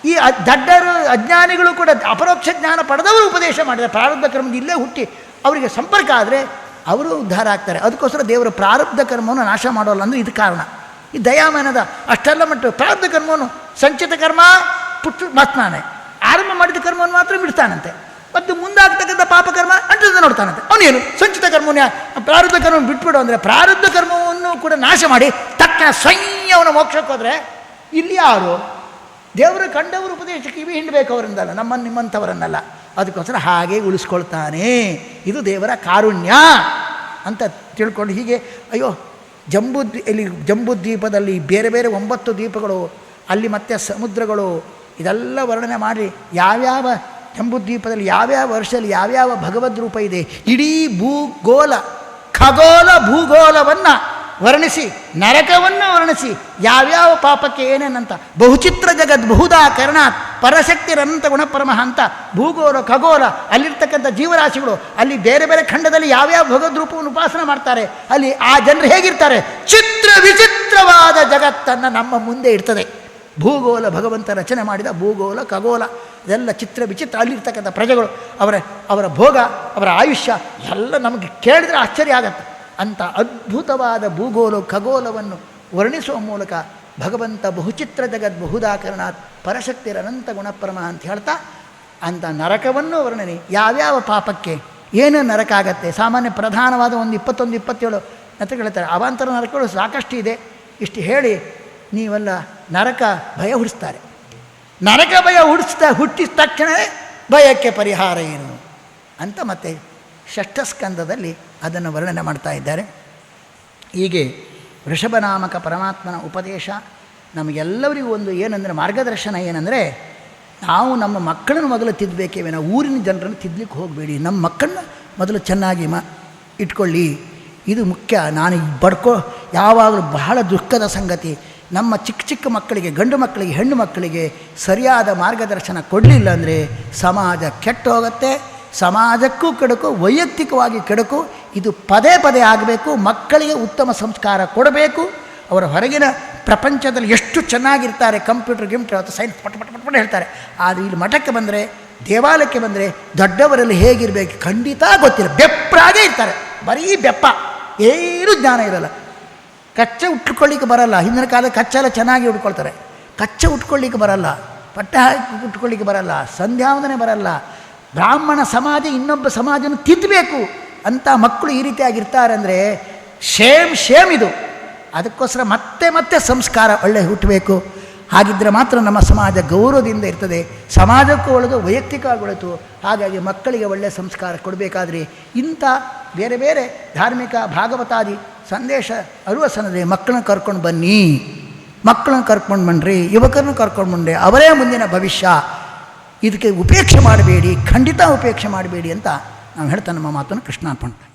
ಈ ದಡ್ಡರು, ಅಜ್ಞಾನಿಗಳು ಕೂಡ ಅಪರೋಕ್ಷ ಜ್ಞಾನ ಪಡೆದವರು ಉಪದೇಶ ಮಾಡಿದ ಪ್ರಾರಬ್ಧ ಕರ್ಮದ ಇಲ್ಲೇ ಹುಟ್ಟಿ ಅವರಿಗೆ ಸಂಪರ್ಕ ಆದರೆ ಅವರು ಉದ್ಧಾರ ಆಗ್ತಾರೆ. ಅದಕ್ಕೋಸ್ಕರ ದೇವರ ಪ್ರಾರಬ್ಧ ಕರ್ಮವನ್ನು ನಾಶ ಮಾಡೋಲ್ಲ ಅಂದು ಇದು ಕಾರಣ. ಈ ದಯಾಮಾನದ ಅಷ್ಟೆಲ್ಲ ಮಟ್ಟ ಪ್ರಾರಬ್ಧ ಕರ್ಮವನ್ನು ಸಂಚಿತ ಕರ್ಮ ಪುಟ್ಟು ಮಾತನಾನೆ. ಆರಂಭ ಮಾಡಿದ ಕರ್ಮವನ್ನು ಮಾತ್ರ ಬಿಡ್ತಾನಂತೆ. ಮತ್ತು ಮುಂದಾಗ್ತಕ್ಕಂಥ ಪಾಪಕರ್ಮ ಅಂಟದ ನೋಡ್ತಾನಂತೆ. ಅವನೇನು? ಸಂಚಿತ ಕರ್ಮವನ್ನು ಪ್ರಾರಬ್ಧ ಕರ್ಮವನ್ನು ಬಿಟ್ಬಿಡು ಅಂದರೆ ಪ್ರಾರಬ್ಧ ಕರ್ಮವನ್ನು ಕೂಡ ನಾಶ ಮಾಡಿ ತಕ್ಷಣ ಸ್ವಯಂ ಅವನ ಮೋಕ್ಷಕ್ಕೆ ಹೋದರೆ ಇಲ್ಲಿ ಯಾರು? ದೇವರು ಕಂಡವರು ಉಪದೇಶಕ್ಕೆ ಇವಿ ಹಿಂಡಬೇಕು ಅವರಿಂದಲ್ಲ, ನಮ್ಮನ್ನು ನಿಮ್ಮಂಥವರನ್ನಲ್ಲ. ಅದಕ್ಕೋಸ್ಕರ ಹಾಗೆ ಉಳಿಸ್ಕೊಳ್ತಾನೆ. ಇದು ದೇವರ ಕಾರುಣ್ಯ ಅಂತ ತಿಳ್ಕೊಂಡು ಹೀಗೆ, ಅಯ್ಯೋ ಜಂಬೂ ಇಲ್ಲಿ ಜಂಬೂ ದ್ವೀಪದಲ್ಲಿ ಬೇರೆ ಬೇರೆ ಒಂಬತ್ತು ದ್ವೀಪಗಳು, ಅಲ್ಲಿ ಮತ್ತೆ ಸಮುದ್ರಗಳು, ಇದೆಲ್ಲ ವರ್ಣನೆ ಮಾಡಿ ಯಾವ್ಯಾವ ಜಂಬೂ ದ್ವೀಪದಲ್ಲಿ ಯಾವ್ಯಾವ ವರ್ಷದಲ್ಲಿ ಯಾವ್ಯಾವ ಭಗವದ್ ರೂಪ ಇದೆ? ಇಡೀ ಭೂಗೋಲ ಖಗೋಲ ಭೂಗೋಲವನ್ನು ವರ್ಣಿಸಿ, ನರಕವನ್ನು ವರ್ಣಿಸಿ, ಯಾವ್ಯಾವ ಪಾಪಕ್ಕೆ ಏನೇನಂತ, ಬಹುಚಿತ್ರ ಜಗದ್ ಬಹುದಾ ಕರ್ಣಾತ್ ಪರಶಕ್ತಿರಂತ ಗುಣಪರಮಃ ಅಂತ ಭೂಗೋಲ ಖಗೋಲ ಅಲ್ಲಿರ್ತಕ್ಕಂಥ ಜೀವರಾಶಿಗಳು ಅಲ್ಲಿ ಬೇರೆ ಬೇರೆ ಖಂಡದಲ್ಲಿ ಯಾವ್ಯಾವ ಭಗವದ್ ರೂಪವನ್ನು ಉಪಾಸನೆ ಮಾಡ್ತಾರೆ, ಅಲ್ಲಿ ಆ ಜನರು ಹೇಗಿರ್ತಾರೆ? ಚಿತ್ರ ವಿಚಿತ್ರವಾದ ಜಗತ್ತನ್ನು ನಮ್ಮ ಮುಂದೆ ಇರ್ತದೆ ಭೂಗೋಲ ಭಗವಂತ ರಚನೆ ಮಾಡಿದ ಭೂಗೋಲ, ಖಗೋಳ. ಇದೆಲ್ಲ ಚಿತ್ರ ವಿಚಿತ್ರ ಅಲ್ಲಿರ್ತಕ್ಕಂಥ ಪ್ರಜೆಗಳು, ಅವರ ಅವರ ಭೋಗ, ಅವರ ಆಯುಷ್ಯ, ಎಲ್ಲ ನಮಗೆ ಕೇಳಿದ್ರೆ ಆಶ್ಚರ್ಯ ಆಗತ್ತೆ. ಅಂಥ ಅದ್ಭುತವಾದ ಭೂಗೋಲ, ಖಗೋಲವನ್ನು ವರ್ಣಿಸುವ ಮೂಲಕ ಭಗವಂತ ಬಹುಚಿತ್ರ ಜಗದ್ ಬಹುದಾಕರಣಾತ್ ಪರಶಕ್ತಿರ ಅನಂತ ಗುಣಪರಮ ಅಂತ ಹೇಳ್ತಾ ಅಂಥ ನರಕವನ್ನು ವರ್ಣನೆ, ಯಾವ್ಯಾವ ಪಾಪಕ್ಕೆ ಏನು ನರಕ ಆಗತ್ತೆ, ಸಾಮಾನ್ಯ ಪ್ರಧಾನವಾದ ಒಂದು ಇಪ್ಪತ್ತೊಂದು, ಇಪ್ಪತ್ತೇಳು ಅಂತ ಹೇಳ್ತಾರೆ ಅವಾಂತರ ನರಕಗಳು ಸಾಕಷ್ಟು ಇದೆ ಇಷ್ಟು ಹೇಳಿ ನೀವೆಲ್ಲ ನರಕ ಭಯ ಹುಡಿಸ್ತಾರೆ. ನರಕ ಭಯ ಹುಡಿಸ್ತಾ ಹುಟ್ಟಿದ ತಕ್ಷಣವೇ ಭಯಕ್ಕೆ ಪರಿಹಾರ ಏನು? ಅಂತ ಮತ್ತೆ ಷಷ್ಠ ಸ್ಕಂದದಲ್ಲಿ ಅದನ್ನು ವರ್ಣನೆ ಮಾಡ್ತಾ ಇದ್ದಾರೆ. ಹೀಗೆ ವೃಷಭನಾಮಕ ಪರಮಾತ್ಮನ ಉಪದೇಶ ನಮಗೆಲ್ಲರಿಗೂ ಒಂದು ಏನಂದರೆ ಮಾರ್ಗದರ್ಶನ ಏನಂದರೆ ನಾವು ನಮ್ಮ ಮಕ್ಕಳನ್ನು ಮೊದಲು ತಿದ್ದಬೇಕೇ ನಾವು ಊರಿನ ಜನರನ್ನು ತಿದ್ದಲಿಕ್ಕೆ ಹೋಗಬೇಡಿ. ನಮ್ಮ ಮಕ್ಕಳನ್ನ ಮೊದಲು ಚೆನ್ನಾಗಿ ಮ ಇಟ್ಕೊಳ್ಳಿ. ಇದು ಮುಖ್ಯ. ನಾನು ಬಡ್ಕೋ ಯಾವಾಗಲೂ ಬಹಳ ದುಃಖದ ಸಂಗತಿ. ನಮ್ಮ ಚಿಕ್ಕ ಚಿಕ್ಕ ಮಕ್ಕಳಿಗೆ, ಗಂಡು ಮಕ್ಕಳಿಗೆ, ಹೆಣ್ಣು ಮಕ್ಕಳಿಗೆ ಸರಿಯಾದ ಮಾರ್ಗದರ್ಶನ ಕೊಡಲಿಲ್ಲ ಅಂದರೆ ಸಮಾಜ ಕೆಟ್ಟು ಹೋಗುತ್ತೆ. ಸಮಾಜಕ್ಕೂ ಕೆಡಕು, ವೈಯಕ್ತಿಕವಾಗಿ ಕೆಡಕು. ಇದು ಪದೇ ಪದೇ ಆಗಬೇಕು. ಮಕ್ಕಳಿಗೆ ಉತ್ತಮ ಸಂಸ್ಕಾರ ಕೊಡಬೇಕು. ಅವರ ಹೊರಗಿನ ಪ್ರಪಂಚದಲ್ಲಿ ಎಷ್ಟು ಚೆನ್ನಾಗಿರ್ತಾರೆ. ಕಂಪ್ಯೂಟರ್ ಗಿಂಪ್ಯೂಟರ್ ಅಥವಾ ಸೈನ್ಸ್ ಪಟ ಪಟ ಪಟ ಹೇಳ್ತಾರೆ. ಆದರೆ ಇಲ್ಲಿ ಮಠಕ್ಕೆ ಬಂದರೆ, ದೇವಾಲಯಕ್ಕೆ ಬಂದರೆ ದೊಡ್ಡವರಲ್ಲಿ ಹೇಗಿರಬೇಕು ಖಂಡಿತ ಗೊತ್ತಿಲ್ಲ. ಬೆಪ್ಪರಾಗೇ ಇರ್ತಾರೆ. ಬರೀ ಬೆಪ್ಪ. ಏನೂ ಜ್ಞಾನ ಇರಲ್ಲ. ಕಚ್ಚೆ ಉಟ್ಕೊಳ್ಳಿಕ್ಕೆ ಬರಲ್ಲ. ಹಿಂದಿನ ಕಾಲ ಕಚ್ಚೆಲ್ಲ ಚೆನ್ನಾಗಿ ಉಟ್ಕೊಳ್ತಾರೆ. ಕಚ್ಚೆ ಉಟ್ಕೊಳ್ಳಿಕ್ಕೆ ಬರಲ್ಲ. ಪಟ್ಟ ಹಾಕಿ ಉಟ್ಕೊಳ್ಳಿಕ್ಕೆ ಬರಲ್ಲ. ಸಂಧ್ಯಾವಂದನೆ ಬರಲ್ಲ. ಬ್ರಾಹ್ಮಣ ಸಮಾಜ ಇನ್ನೊಬ್ಬ ಸಮಾಜನ ತಿದ್ದಬೇಕು ಅಂತ ಮಕ್ಕಳು ಈ ರೀತಿಯಾಗಿರ್ತಾರೆ ಅಂದರೆ ಶೇಮ್ ಶೇಮ್ ಇದು. ಅದಕ್ಕೋಸ್ಕರ ಮತ್ತೆ ಮತ್ತೆ ಸಂಸ್ಕಾರ ಒಳ್ಳೆ ಹುಟ್ಟಬೇಕು. ಹಾಗಿದ್ದರೆ ಮಾತ್ರ ನಮ್ಮ ಸಮಾಜ ಗೌರವದಿಂದ ಇರ್ತದೆ. ಸಮಾಜಕ್ಕೂ ಒಳಗೆ ವೈಯಕ್ತಿಕ ಒಳಿತು ಹಾಗಾಗಿ ಮಕ್ಕಳಿಗೆ ಒಳ್ಳೆಯ ಸಂಸ್ಕಾರ ಕೊಡಬೇಕಾದ್ರೆ ಇಂಥ ಬೇರೆ ಬೇರೆ ಧಾರ್ಮಿಕ ಭಾಗವತಾದಿ ಸಂದೇಶ ಅರುವಸನದೆ ಮಕ್ಕಳನ್ನ ಕರ್ಕೊಂಡು ಬನ್ನಿ. ಮಕ್ಕಳನ್ನ ಕರ್ಕೊಂಡು ಬನ್ನಿರಿ ಯುವಕರನ್ನು ಕರ್ಕೊಂಡು ಬನ್ನಿರಿ ಅವರೇ ಮುಂದಿನ ಭವಿಷ್ಯ. ಇದಕ್ಕೆ ಉಪೇಕ್ಷೆ ಮಾಡಬೇಡಿ, ಖಂಡಿತ ಉಪೇಕ್ಷೆ ಮಾಡಬೇಡಿ ಅಂತ ನಾವು ಹೇಳ್ತಾ ನಮ್ಮ ಮಾತನ್ನು ಕೃಷ್ಣಾರ್ಪಣೆ.